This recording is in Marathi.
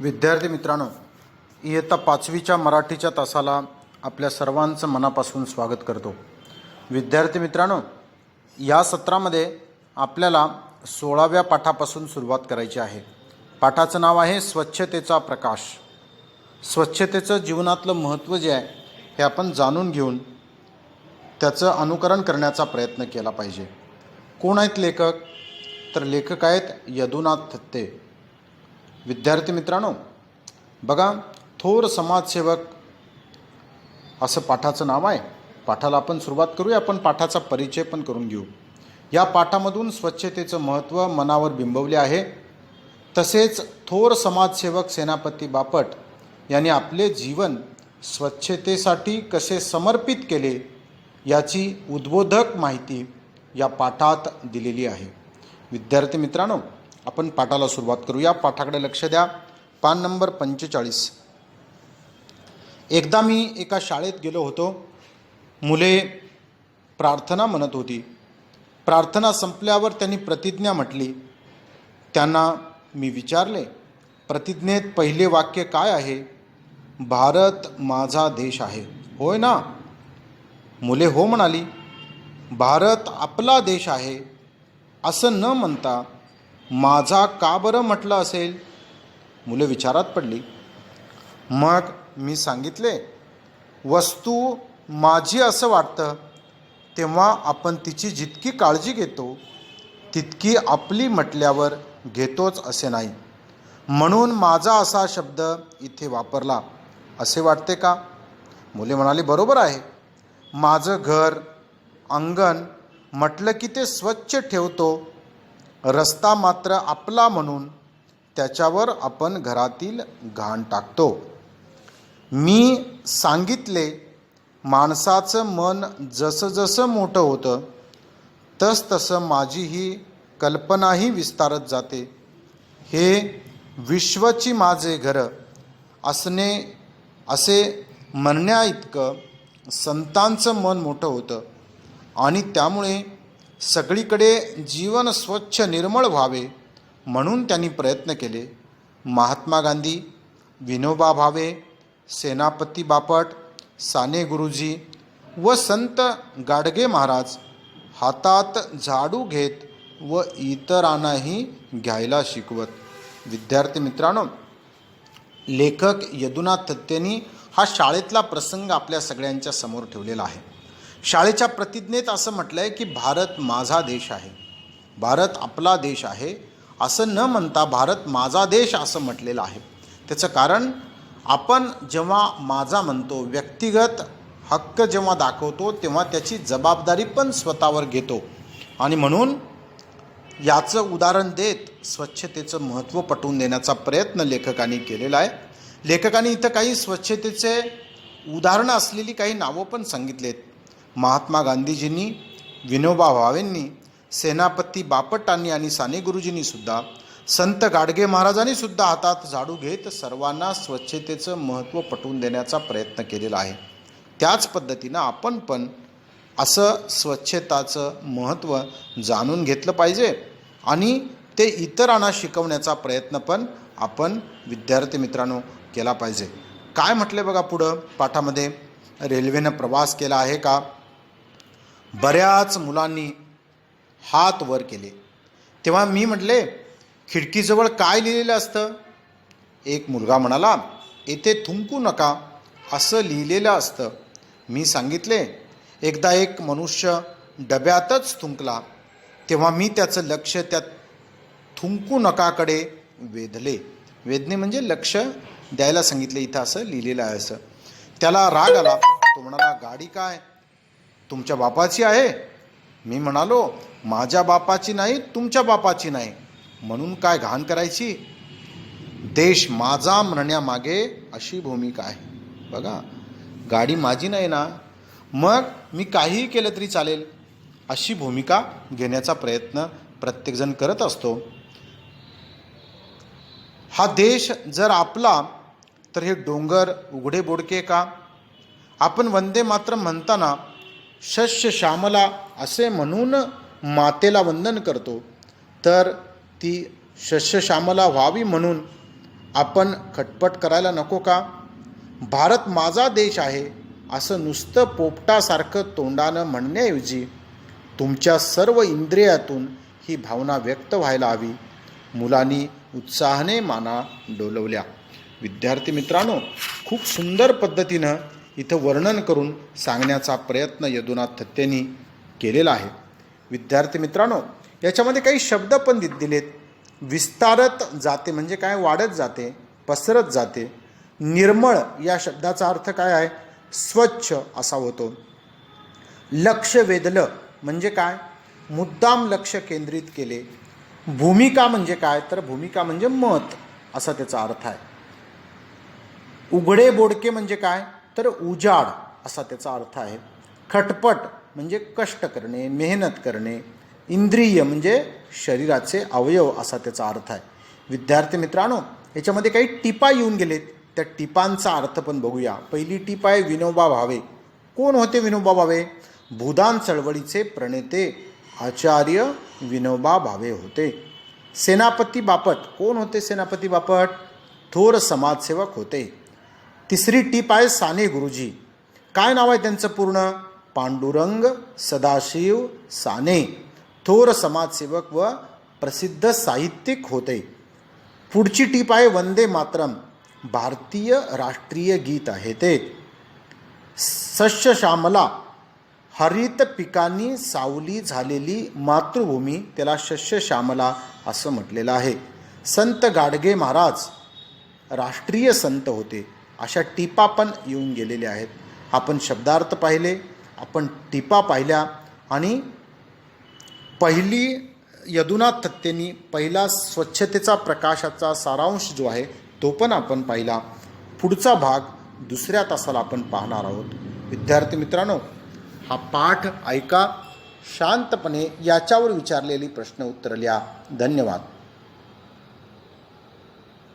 विद्यार्थी मित्रांनो इयत्ता पाचवीच्या मराठीच्या तासाला आपल्या सर्वांचं मनापासून स्वागत करतो. विद्यार्थी मित्रांनो या सत्रामध्ये आपल्याला सोळाव्या पाठापासून सुरुवात करायची आहे. पाठाचं नाव आहे स्वच्छतेचा प्रकाश. स्वच्छतेचं जीवनातलं महत्त्व जे आहे हे आपण जाणून घेऊन त्याचं अनुकरण करण्याचा प्रयत्न केला पाहिजे. कोण आहेत लेखक? तर लेखक आहेत यदुनाथ थत्ते विद्यार्थी मित्रांनो बघा थोर समाजसेवक असं पाठाचं नाव आहे. पाठाला आपण सुरुवात करूया आपण पाठाचा परिचय पण करून घेऊ. या पाठामधून स्वच्छतेचं महत्त्व मनावर बिंबवले आहे. तसेच थोर समाजसेवक सेनापती बापट यांनी आपले जीवन स्वच्छतेसाठी कसे समर्पित केले याची उद्बोधक माहिती या पाठात दिलेली आहे. विद्यार्थी मित्रांनो आपण पाठाला सुरुवात करूया पाठाकडे लक्ष द्या. पान नंबर पंचेचाळीस. एकदा मी एका शाळेत गेलो होतो. मुले प्रार्थना म्हणत होती. प्रार्थना संपल्यावर त्यांनी प्रतिज्ञा म्हटली. त्यांना मी विचारले प्रतिज्ञेत पहिले वाक्य काय आहे? भारत माझा देश आहे. होय ना? मुले हो म्हणाली भारत आपला देश आहे. असं न म्हणता माझा का बरं म्हटलं असेल? मुलं विचारात पडली. मग मी सांगितले वस्तू माझी असं वाटतं तेव्हा आपण तिची जितकी काळजी घेतो तितकी आपली म्हटल्यावर घेतोच असे नाही. म्हणून माझा असा शब्द इथे वापरला. असे वाटते का? मुले म्हणाली बरोबर आहे. माझं घर अंगण म्हटलं की ते स्वच्छ ठेवतो रस्ता मात्र आपला म्हणून त्याच्यावर आपण घरातील घाण टाकतो. मी सांगितले माणसाचं मन जसंजसं मोठं होतं तस तसं माझी ही कल्पनाही विस्तारत जाते. हे विश्वची माझे घर असणे असे म्हणण्या इतकं संतांचं मन मोठं होतं आणि त्यामुळे सगळीकडे जीवन स्वच्छ निर्मळ व्हावे म्हणून त्यांनी प्रयत्न केले. महात्मा गांधी विनोबा भावे सेनापती बापट साने गुरुजी व संत गाडगे महाराज हातात झाडू घेत व इतरांनाही घ्यायला शिकवत. विद्यार्थी मित्रांनो लेखक यदुनाथ थत्तेनी हा शाळेतला प्रसंग आपल्या सगळ्यांच्या समोर ठेवलेला आहे. शाळेच्या प्रतिज्ञेत असं म्हटलं आहे की भारत माझा देश आहे. भारत आपला देश आहे. असं न म्हणता भारत माझा देश असं म्हटलेलं आहे. त्याचं कारण आपण जेव्हा माझा म्हणतो व्यक्तिगत हक्क जेव्हा दाखवतो तेव्हा त्याची जबाबदारी पण स्वतःवर घेतो. आणि म्हणून याचं उदाहरण देत स्वच्छतेचं महत्त्व पटवून देण्याचा प्रयत्न लेखकांनी केलेला आहे. लेखकांनी इथं काही स्वच्छतेचे उदाहरणं असलेली काही नावं पण सांगितलेत. महात्मा गांधीजींनी विनोबा भावेंनी सेनापती बापटांनी आणि साने गुरुजींनी सुद्धा संत गाडगे महाराजांनी सुद्धा हातात झाडू घेत सर्वांना स्वच्छतेचं महत्त्व पटवून देण्याचा प्रयत्न केलेला आहे. त्याच पद्धतीनं आपण पण असं स्वच्छताचं महत्त्व जाणून घेतलं पाहिजे आणि ते इतरांना शिकवण्याचा प्रयत्न पण आपण विद्यार्थी मित्रांनो केला पाहिजे. काय म्हटले बघा पुढं? पाठामध्ये रेल्वेनं प्रवास केला आहे का? बऱ्याच मुलांनी हात वर केले. तेव्हा मी म्हटले खिडकीजवळ काय लिहिलेलं असतं? एक मुलगा म्हणाला येथे थुंकू नका असं लिहिलेलं असतं. मी सांगितले एकदा एक मनुष्य डब्यातच थुंकला तेव्हा मी त्याचं लक्ष त्या थुंकू नकाकडे वेधले. वेधणे म्हणजे लक्ष द्यायला सांगितले इथं असं लिहिलेलं आहे असं. त्याला राग आला. तो म्हणाला गाडी काय? तुमच्या बापाची आहे. मी म्हणालो माझ्या बापाची नाही तुमच्या बापाची नाही. म्हणून काय घाण करायची? देश माझा म्हणण्यामागे अशी भूमिका आहे. बघा गाडी माझी नाही ना? मग मी काहीही केलं तरी चालेल अशी भूमिका घेण्याचा प्रयत्न प्रत्येकजण करत असतो. हा देश जर आपला तर हे डोंगर उघडे बोडके का? आपण वंदे मात्र म्हणताना शस्य श्यामला असे म्हणून मातेला वंदन करतो. तर ती शस्य श्यामला व्हावी म्हणून आपण खटपट करायला नको का? भारत माझा देश आहे असं नुसतं पोपटासारखं तोंडानं म्हणण्याऐवजी तुमच्या सर्व इंद्रियातून ही भावना व्यक्त व्हायला हवी. मुलांनी उत्साहाने माना डोलवल्या. विद्यार्थी मित्रांनो खूप सुंदर पद्धतीनं इथं वर्णन करून सांगण्याचा प्रयत्न यदुनाथ थत्तेंनी केलेला आहे. विद्यार्थी मित्रांनो याच्यामध्ये काही शब्द पण दि दिलेत. विस्तारत जाते म्हणजे काय? वाढत जाते पसरत जाते. निर्मळ या शब्दाचा अर्थ काय आहे? स्वच्छ असा होतो. लक्ष वेधलं म्हणजे काय? मुद्दाम लक्ष केंद्रित केले. भूमिका म्हणजे काय? तर भूमिका म्हणजे मत असा त्याचा अर्थ आहे. उघडे बोडके म्हणजे काय? तर उजाड असा त्याचा अर्थ आहे. खटपट म्हणजे कष्ट करणे मेहनत करणे इंद्रिय म्हणजे शरीराचे अवयव असा त्याचा अर्थ आहे. विद्यार्थी मित्रांनो याच्यामध्ये काही टिपा येऊन गेलेत. त्या टिपांचा अर्थ पण बघूया. पहिली टीप आहे विनोबा भावे. कोण होते विनोबा भावे? भूदान चळवळीचे प्रणेते आचार्य विनोबा भावे होते. सेनापती बापट. कोण होते सेनापती बापट? थोर समाजसेवक होते. तिसरी टीप आहे साने गुरुजी. काय नाव आहे त्यांचं पूर्ण? पांडुरंग सदाशिव साने. थोर समाजसेवक व प्रसिद्ध साहित्यिक होते. पुढची टीप आहे वंदे मातरम. भारतीय राष्ट्रीय गीत आहे ते. सस्य श्यामला. हरित पिकांनी सावली झालेली मातृभूमी त्याला शस्य श्यामला असं म्हटलेलं आहे. संत गाडगे महाराज. राष्ट्रीय संत होते. अशा टीपा पण येऊन गेलेल्या आहेत. आपण शब्दार्थ पाहिले आपण टिपा पाहिल्या आणि पहिली यदुनाथ थत्तेनी पहिला स्वच्छतेचा प्रकाशाचा सारांश जो आहे तो पण आपण पाहिला. पुढचा भाग दुसऱ्या तासाला आपण पाहणार आहोत. विद्यार्थी मित्रांनो हा पाठ ऐका शांतपणे याच्यावर विचारलेली प्रश्न उत्तर लिहा. धन्यवाद.